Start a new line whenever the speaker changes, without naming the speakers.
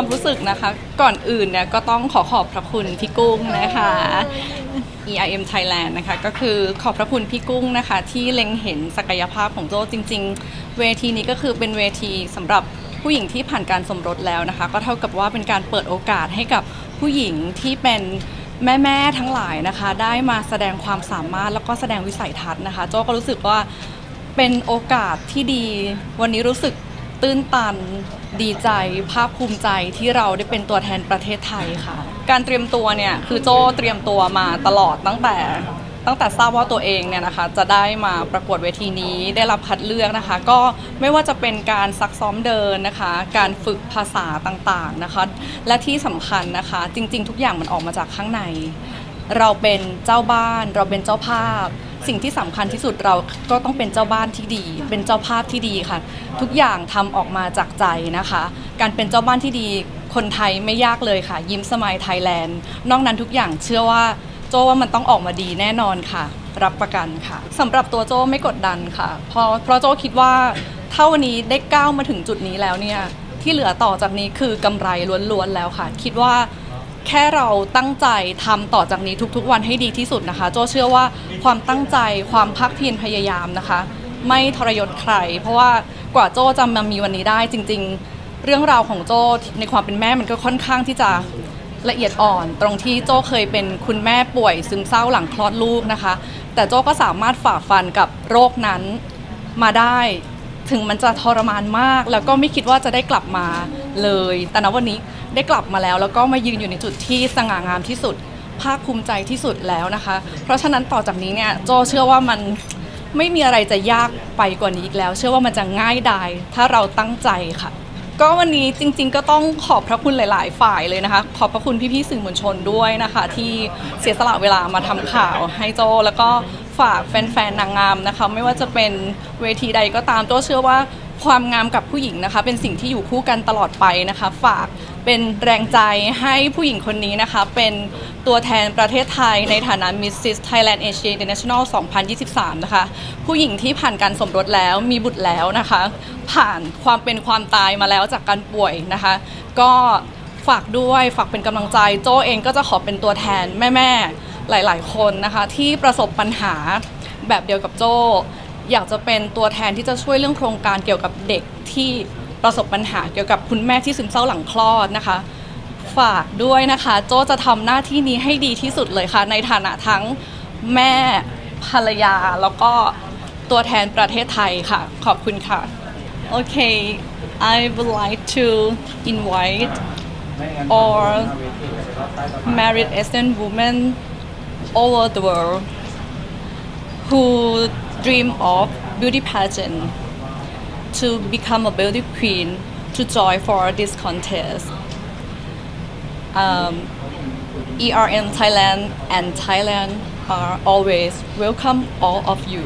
ความรู้สึกนะคะ ก่อนอื่นเนี่ยก็ต้องขอขอบพระคุณพี่กุ้งนะคะ EIM Thailand นะคะก็คือขอบพระคุณพี่กุ้งนะคะ ที่เล็งเห็นศักยภาพของโจ้จริง ๆ เวทีนี้ก็คือเป็นเวทีสำหรับผู้หญิงที่ผ่านการสมรสแล้วนะคะ ก็เท่ากับว่าเป็นการเปิดโอกาสให้กับผู้หญิงที่เป็นแม่ๆทั้งหลายนะคะ ได้มาแสดงความสามารถแล้วก็แสดงวิสัยทัศน์นะคะ โจ้ก็รู้สึกว่าเป็นโอกาสที่ดี วันนี้รู้สึก ตื้นตัน ดีใจ ภาคภูมิใจที่เราได้เป็นตัวแทนประเทศไทยค่ะ การเตรียมตัวเนี่ยคือโจ้เตรียมตัวมาตลอดตั้งแต่ตั้งแต่ทราบว่าตัวเองเนี่ยนะคะจะได้มาประกวดเวทีนี้ได้รับคัดเลือกนะคะ ก็ไม่ว่าจะเป็นการซักซ้อมเดินนะคะ การฝึกภาษาต่างๆนะคะ และที่สำคัญนะคะ จริง ๆ ทุกอย่างมันออกมาจากข้างใน เราเป็นเจ้าบ้าน เราเป็นเจ้าภาพ สิ่งที่สำคัญที่สุดเราก็ต้องเป็นเจ้าบ้านที่ดี เป็นเจ้าภาพที่ดีค่ะ ทุกอย่างทำออกมาจากใจนะคะ การเป็นเจ้าบ้านที่ดีคนไทยไม่ยากเลยค่ะ ยิ้มสมายไทยแลนด์นอกนั้นทุกอย่างเชื่อว่าโจว่ามันต้องออกมาดีแน่นอนค่ะ รับประกันค่ะสำหรับตัวโจไม่กดดันค่ะเพราะเพราะโจคิดว่าถ้าวันนี้ได้ก้าวมาถึงจุดนี้แล้วเนี่ยที่เหลือต่อจากนี้คือกำไรล้วนๆแล้วค่ะ คิดว่า แค่เราตั้งใจทำต่อจากนี้ทุกๆ วันให้ดีที่สุดนะคะ โจเชื่อว่าความตั้งใจความภาคเพียรพยายามนะคะ ไม่ทรยศใคร เพราะว่ากว่าโจจะมามีวันนี้ได้จริง ๆ เรื่องราวของโจในความเป็นแม่มันก็ค่อนข้างที่จะละเอียดอ่อน ตรงที่โจเคยเป็นคุณแม่ป่วยซึมเศร้าหลังคลอดลูกนะคะ แต่โจก็สามารถฝ่าฟันกับโรคนั้นมาได้ ถึงมันจะทรมานมาก แล้วก็ไม่คิดว่าจะได้กลับมาเลย แต่ณวันนี้ได้กลับมาแล้ว แล้วก็มายืนอยู่ในจุดที่สง่างามที่สุด ภาคภูมิใจที่สุดแล้วนะคะ เพราะฉะนั้นต่อจากนี้เนี่ยโจเชื่อว่ามันไม่มีอะไรจะยากไปกว่านี้อีกแล้ว เชื่อว่ามันจะง่ายดายถ้าเราตั้งใจค่ะ ก็วันนี้จริง ๆ ก็ต้องขอบพระคุณหลาย ๆ ฝ่ายเลยนะคะ ขอบพระคุณพี่ๆสื่อมวลชนด้วยนะคะ ที่เสียสละเวลามาทำข่าวให้โจแล้วก็ ฝากแฟนๆนางงามนะคะ ไม่ว่าจะเป็นเวทีใดก็ตามโจเชื่อว่าความงามกับผู้หญิงนะคะ เป็นสิ่งที่อยู่คู่กันตลอดไปนะคะ ฝากเป็นแรงใจให้ผู้หญิงคนนี้นะคะ เป็นตัวแทนประเทศไทยในฐานะ Mrs. Thailand Asia International 2023 นะคะ ผู้หญิงที่ผ่านการสมรสแล้วมีบุตรแล้วนะคะ ผ่านความเป็นความตายมาแล้วจากการป่วยนะคะ ก็ฝากด้วยฝากเป็นกำลังใจ โจเองก็จะขอเป็นตัวแทนแม่ ๆ หลายๆ คนนะคะที่ประสบปัญหาแบบเดียวกับโจอยากจะเป็นตัวแทนที่จะช่วยเรื่องโครงการเกี่ยวกับเด็กที่ประสบปัญหาเกี่ยวกับคุณแม่ที่ซึมเศร้าหลังคลอดนะคะ ฝากด้วยนะคะ โจจะทำหน้าที่นี้ให้ดีที่สุดเลยค่ะ ในฐานะทั้งแม่ภรรยาแล้วก็ตัวแทนประเทศไทยค่ะ ขอบคุณค่ะ Okay I would like to invite all married Asian women all over the world who dream of beauty pageant to become a beauty queen to join for this contest. Um, ERM Thailand and Thailand are always welcome all of you.